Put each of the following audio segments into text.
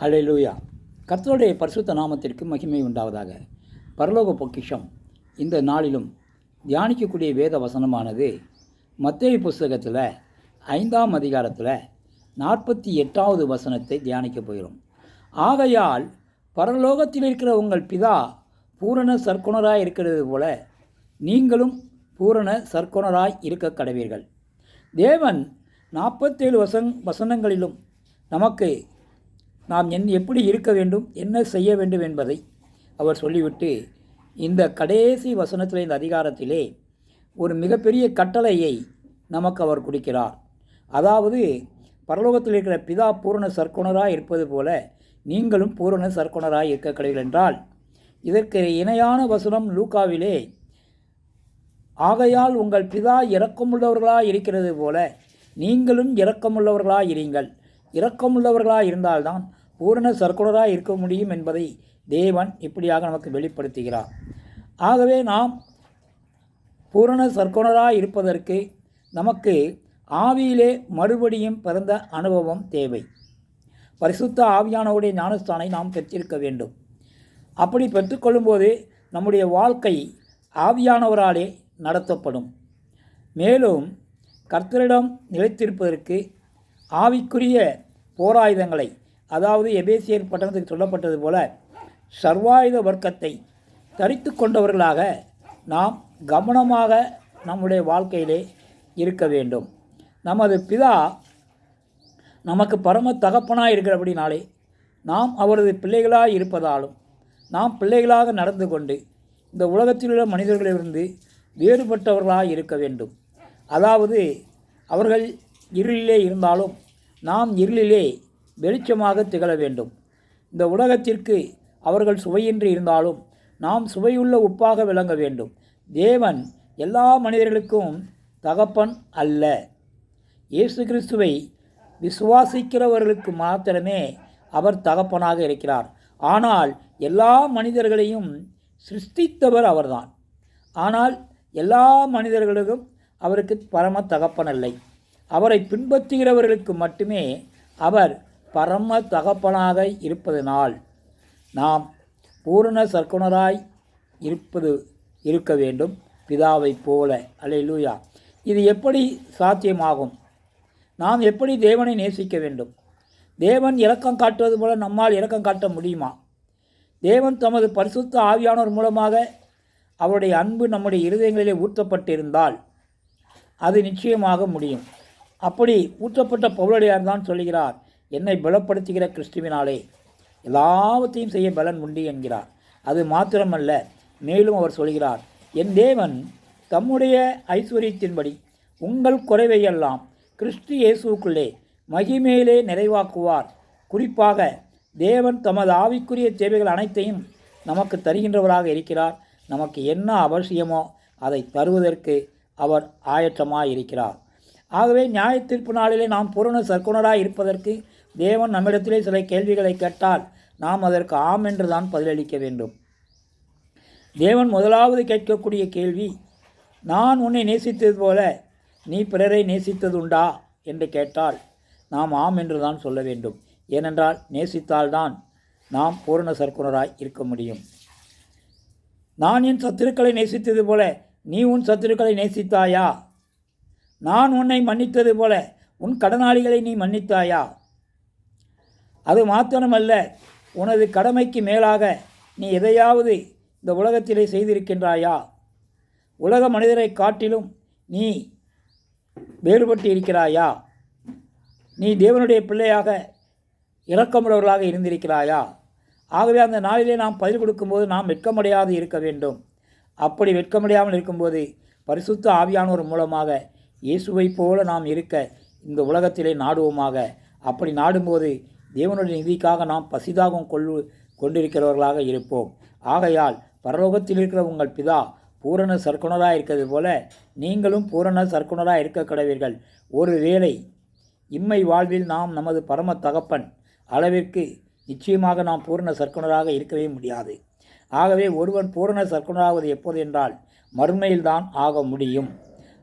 ஹalleluya. கர்த்தருடைய பரிசுத்த நாமத்திற்கு மகிமை உண்டாவதாக. பரலோக பொக்கிஷம். இந்த நாளிலும் தியானிக்கக்கூடிய வேத வசனமானது மத்திய புஸ்தகத்தில் ஐந்தாம் அதிகாரத்தில் நாற்பத்தி எட்டாவது வசனத்தை தியானிக்க போகிறோம். ஆகையால் பரலோகத்தில் இருக்கிற உங்கள் பிதா பூரண சர்க்குணராக இருக்கிறது போல நீங்களும் பூரண சர்க்குணராய் இருக்க கடவீர்கள். தேவன் நாற்பத்தேழு வசங் வசனங்களிலும் நமக்கு நாம் என் எப்படி இருக்க வேண்டும் என்ன செய்ய வேண்டும் என்பதை அவர் சொல்லிவிட்டு இந்த கடைசி வசனத்தில் இந்த அதிகாரத்திலே ஒரு மிகப்பெரிய கட்டளையை நமக்கு அவர் கொடுக்கிறார். அதாவது பரலோகத்தில் இருக்கிற பிதா பூரண சர்க்குணராக இருப்பது போல நீங்களும் பூரண சர்க்குணராக இருக்க கடவுள் என்றால் இதற்கு இணையான வசனம் லூக்காவிலே ஆகையால் உங்கள் பிதா இறக்கமுள்ளவர்களாக இருக்கிறது போல நீங்களும் இறக்கமுள்ளவர்களாக இருங்கள். இரக்கமுள்ளவர்களாய் இருந்தால்தான் பூரண சர்க்குலராக இருக்க முடியும் என்பதை தேவன் இப்படியாக நமக்கு வெளிப்படுத்துகிறார். ஆகவே நாம் பூரண சர்க்குணராக இருப்பதற்கு நமக்கு ஆவியிலே மறுபடியும் பிறந்த அனுபவம் தேவை. பரிசுத்த ஆவியானவருடைய ஞானஸ்தானை நாம் பெற்றிருக்க வேண்டும். அப்படி பெற்றுக்கொள்ளும்போது நம்முடைய வாழ்க்கை ஆவியானவராலே நடத்தப்படும். மேலும் கர்த்தரிடம் நிலைத்திருப்பதற்கு ஆவிக்குரிய போராயுதங்களை அதாவது எபேசியர் பட்டணத்துக்கு சொல்லப்பட்டது போல சர்வாயுத வர்க்கத்தை தரித்து கொண்டவர்களாக நாம் கவனமாக நம்முடைய வாழ்க்கையிலே இருக்க வேண்டும். நமது பிதா நமக்கு பரம தகப்பனாக இருக்கிறபடினாலே நாம் அவரது பிள்ளைகளாக இருப்பதாலும் நாம் பிள்ளைகளாக நடந்து கொண்டு இந்த உலகத்தில் உள்ள மனிதர்களிலிருந்து வேறுபட்டவர்களாக இருக்க வேண்டும். அதாவது அவர்கள் இருளிலே இருந்தாலும் நாம் இருளிலே வெளிச்சமாக திகழ வேண்டும். இந்த உலகத்திற்கு அவர்கள் சுவையின்றி இருந்தாலும் நாம் சுவையுள்ள உப்பாக விளங்க வேண்டும். தேவன் எல்லா மனிதர்களுக்கும் தகப்பன் அல்ல. இயேசு கிறிஸ்துவை விசுவாசிக்கிறவர்களுக்கு மாத்திரமே அவர் தகப்பனாக இருக்கிறார். ஆனால் எல்லா மனிதர்களையும் சிருஷ்டித்தவர் அவர்தான். ஆனால் எல்லா மனிதர்களுக்கும் அவருக்கு பரம தகப்பனில்லை அவரை பின்பற்றுகிறவர்களுக்கு மட்டுமே அவர் பரம தகப்பனாக இருப்பதனால் நாம் பூரண சர்க்குணராய் இருப்பது இருக்க வேண்டும். பிதாவைப் போல. அல்லேலூயா. இது எப்படி சாத்தியமாகும்? நாம் எப்படி தேவனை நேசிக்க வேண்டும்? தேவன் இரக்கம் காட்டுவது போல நம்மால் இரக்கம் காட்ட முடியுமா? தேவன் தமது பரிசுத்த ஆவியானோர் மூலமாக அவருடைய அன்பு நம்முடைய இருதயங்களிலே ஊற்றப்பட்டிருந்தால் அது நிச்சயமாக முடியும். அப்படி ஊற்றப்பட்ட பவுலடியார் தான் சொல்கிறார் என்னை பலப்படுத்துகிற கிறிஸ்துவினாலே எல்லாவற்றையும் செய்ய பலன் உண்டு என்கிறார். அது மாத்திரமல்ல மேலும் அவர் சொல்கிறார் என் தேவன் தம்முடைய ஐஸ்வர்யத்தின்படி உங்கள் குறைவையெல்லாம் கிறிஸ்து இயேசுவுக்குள்ளே மகிமேலே நிறைவாக்குவார். குறிப்பாக தேவன் தமது ஆவிக்குரிய தேவைகள் அனைத்தையும் நமக்கு தருகின்றவராக இருக்கிறார். நமக்கு என்ன அவசியமோ அதை தருவதற்கு அவர் ஆயற்றமாக இருக்கிறார் ஆகவே நியாய தீர்ப்பு நாளிலே நாம் பூரண சர்க்குணராக இருப்பதற்கு தேவன் நம்மிடத்திலே சில கேள்விகளை கேட்டால் நாம் அதற்கு ஆம் என்று தான் பதிலளிக்க வேண்டும். தேவன் முதலாவது கேட்கக்கூடிய கேள்வி நான் உன்னை நேசித்தது போல நீ பிறரை நேசித்ததுண்டா? என்று கேட்டால் நாம் ஆம் என்று தான் சொல்ல வேண்டும். ஏனென்றால் நேசித்தால்தான் நாம் பூரண சர்க்குணராய் இருக்க முடியும். நான் என் சத்துருக்களை நேசித்தது போல நீ உன் சத்துருக்களை நேசித்தாயா? நான் உன்னை மன்னித்தது போல உன் கடனாளிகளை நீ மன்னித்தாயா? அது மாத்திரமல்ல உனது கடமைக்கு மேலாக நீ எதையாவது இந்த உலகத்திலே செய்திருக்கின்றாயா? உலக மனிதரை காட்டிலும் நீ வேறுபட்டு இருக்கிறாயா நீ தேவனுடைய பிள்ளையாக இரக்கமுள்ளவர்களாக இருந்திருக்கிறாயா? ஆகவே அந்த நாளிலே நாம் பதில் கொடுக்கும்போது நாம் வெட்கமடையாது இருக்க வேண்டும். அப்படி வெட்கமடையாமல் இருக்கும்போது பரிசுத்த ஆவியானோர் மூலமாக இயேசுவைப் போல நாம் இருக்க இந்த உலகத்திலே நாடுவோமாக. அப்படி நாடும்போது தேவனுடைய நிதிக்காக நாம் பசிதாகம் கொள்ளு கொண்டிருக்கிறவர்களாக இருப்போம். ஆகையால் பரலோகத்தில் இருக்கிற உங்கள் பிதா பூரண சர்க்குணராக இருக்கிறது போல நீங்களும் பூரண சர்க்குணராக இருக்க கடவீர்கள். ஒருவேளை இம்மை வாழ்வில் நாம் நமது பரம தகப்பன் அளவிற்கு நிச்சயமாக நாம் பூரண சர்க்குணராக இருக்கவே முடியாது. ஆகவே ஒருவன் பூரண சர்க்குணராவது எப்போது என்றால் மறுமையில்தான் ஆக முடியும்.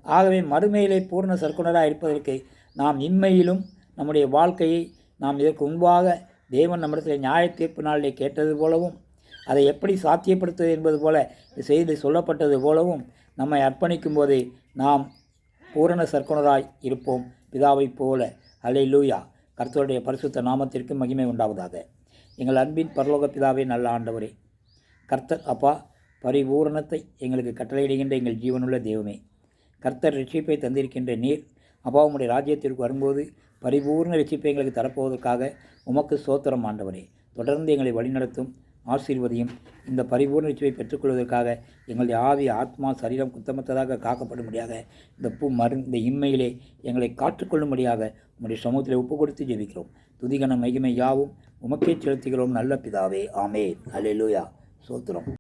ஆகவே மறுமையிலே பூரண சர்க்குணராக இருப்பதற்கு நாம் இம்மையிலும் நம்முடைய வாழ்க்கையை நாம் இதற்கு முன்பாக தேவன் நம்மிடத்தில் நியாய தீர்ப்பு நாளிலே கேட்டது போலவும் அதை எப்படி சாத்தியப்படுத்துவது என்பது போல செய்தி சொல்லப்பட்டது போலவும் நம்மை அர்ப்பணிக்கும் போது நாம் பூரண சர்க்குணராய் இருப்போம். பிதாவைப் போல. அலை லூயா கர்த்தருடைய பரிசுத்த நாமத்திற்கு மகிமை உண்டாவதாக. எங்கள் அன்பின் பரலோக பிதாவே நல்ல ஆண்டவரே. கர்த்தர் அப்பா பரிபூரணத்தை எங்களுக்கு கட்டளையிடுகின்ற எங்கள் ஜீவனுள்ள தெய்வமே கர்த்தர் ரட்சிப்பை தந்திருக்கின்ற நீர் அப்பா உம்முடைய ராஜ்யத்திற்கு வரும்போது பரிபூர்ண ரட்சிப்பை எங்களுக்கு தரப்போவதற்காக உமக்கு சோத்திரம் ஆண்டவரே. தொடர்ந்து எங்களை வழிநடத்தும் ஆசீர்வதியும் இந்த பரிபூர்ண ரட்சிப்பை பெற்றுக்கொள்வதற்காக எங்களுடைய ஆவி ஆத்மா சரீரம் குத்தமற்றதாக காக்கப்படும்படியாக இந்த பூ மரு இந்த இம்மையிலே எங்களை காற்றுக்கொள்ளும்படியாக உம்முடைய சமூகத்தில் ஒப்பு கொடுத்து ஜெபிக்கிறோம். துதிகன மகிமை யாவும் உமக்கே செலுத்துகிறோம் நல்ல பிதாவே. ஆமே அல்லேலூயா சோத்திரம்